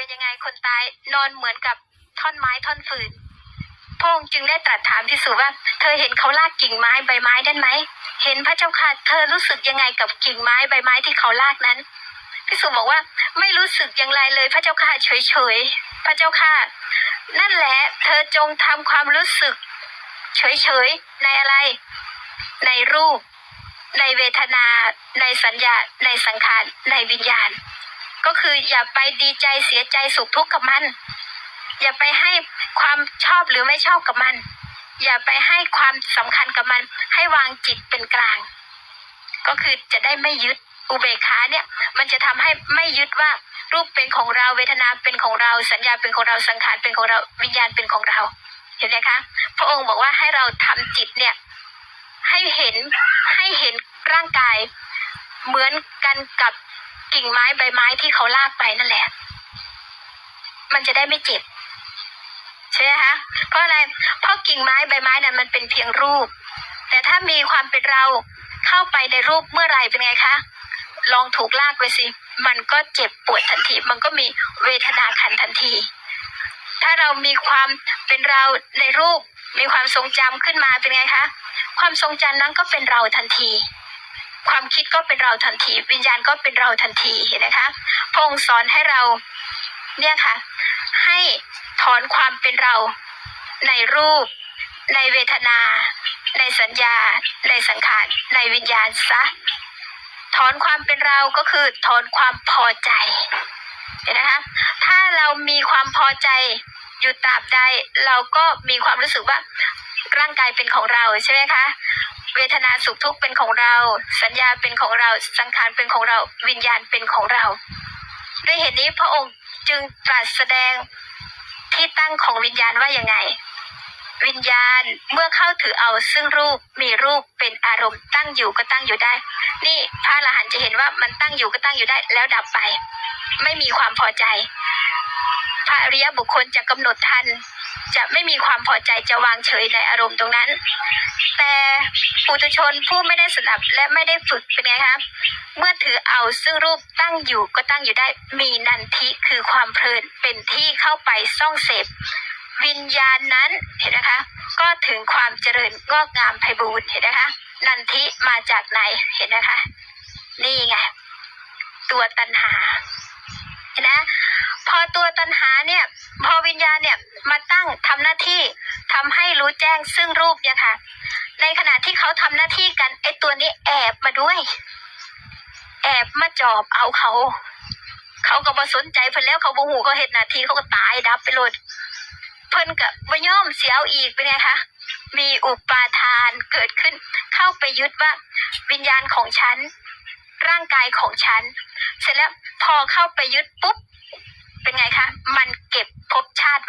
เป็นยังไงคนตายนอนเหมือนกับท่อนไม้ท่อนฟืนพระองค์จึงได้ตรัสถามพิสูจว่า เธอเห็นเขาลากกิ่งไม้ใบไม้ได้ไหม เห็นพระเจ้าค่ะเธอรู้สึกยังไงกับกิ่งไม้ใบไม้ที่เขาลากนั้นพิสูจบอกว่าไม่รู้สึกอย่างไรเลยพระเจ้าค่ะเฉยๆพระเจ้าค่ะ นั่นแหละ เธอจงทำความรู้สึก เฉยๆในอะไร ในรูป ในเวทนา ในสัญญา ในสังขารในวิญญาณ ก็คืออย่าไปดีใจเสียใจสุขทุกข์กับมัน อย่าไปให้ความชอบหรือไม่ชอบกับมัน อย่าไปให้ความสำคัญกับมัน ให้วางจิตเป็นกลาง ก็คือจะได้ไม่ยึดอุเบกขาเนี่ย มันจะทำให้ไม่ยึดว่ารูปเป็นของเราเวทนาเป็นของเรา สัญญาเป็นของเราสังขารเป็นของเราวิญญาณเป็นของเรา เห็นไหมคะ พระองค์บอกว่าให้เราทำจิตเนี่ย ให้เห็นให้เห็นร่างกาย เหมือนกันกับ กิ่งไม้ใบไม้ที่เขาลากไปนั่นแหละ มันจะได้ไม่เจ็บใช่ไหมคะเพราะอะไรเพราะกิ่งไม้ใบไม้นั้นมันเป็นเพียงรูป แต่ถ้ามีความเป็นเราเข้าไปในรูปเมื่อไหร่เป็นไงคะลองถูกลากไปสิ มันก็เจ็บปวดทันที มันก็มีเวทนาขันทันที ถ้าเรามีความเป็นเราในรูป มีความทรงจำขึ้นมาเป็นไงคะ ความทรงจำนั้นก็เป็นเราทันที ความคิดก็เป็นเราทันที วิญญาณก็เป็นเราทันทีเห็นไหมคะพระองค์สอนให้เราเนี่ยค่ะ ให้ถอนความเป็นเราในรูป ในเวทนา ในสัญญา ในสังขาร ในวิญญาณซะถอนความเป็นเราก็คือถอนความพอใจเห็นนะคะ ถ้าเรามีความพอใจอยู่ตราบใด เราก็มีความรู้สึกว่าร่างกายเป็นของเราใช่ไหมคะ เวทนาสุขทุกข์เป็นของเรา สัญญาเป็นของเรา สังขารเป็นของเรา วิญญาณเป็นของเราด้วยเหตุนี้พระองค์จึงตรัสแสดงที่ตั้งของวิญญาณว่ายังไง วิญญาณเมื่อเข้าถือเอาซึ่งรูปมีรูปเป็นอารมณ์ตั้งอยู่ก็ตั้งอยู่ได้ นี่พระอรหันต์จะเห็นว่ามันตั้งอยู่ก็ตั้งอยู่ได้แล้วดับไป ไม่มีความพอใจ พระอริยบุคคลจะกำหนดทัน จะไม่มีความพอใจจะวางเฉยในอารมณ์ตรงนั้น ปุถุชนผู้ไม่ได้สดับและไม่ได้ฝึกเป็นไงคะเมื่อถือเอาซึ่งรูปตั้งอยู่ก็ตั้งอยู่ได้มีนันทิคือความเพลินเป็นที่เข้าไปซ่องเสพ วิญญาณนั้นเห็นนะคะ ก็ถึงความเจริญงอกงามไพบูรณ์เห็นนะคะ นันทิมาจากไหนเห็นนะคะ นี่ไงตัวตัณหาเห็นนะพอตัวตัณหาเนี่ย พอวิญญาณเนี่ยมาตั้งทำหน้าที่ ทำให้รู้แจ้งซึ่งรูปเนี่ยค่ะ ในขณะที่เขาทำหน้าที่กันไอตัวนี้แอบมาด้วย แอบมาจอบเอาเขา เขาก็บ่สนใจเพิ่นแล้วเขาบ่หูเขาเห็นหนาทีเขาก็ตายดับไปเลยเพิ่นก็บ่ยอมเสียเอาอีกเป็นไงคะมีอุปาทานเกิดขึ้น เข้าไปยึดว่าวิญญาณของฉัน ร่างกายของฉัน เสร็จแล้วพอเข้าไปยึดปุ๊บ เป็นไงคะ มันเก็บภพชาติ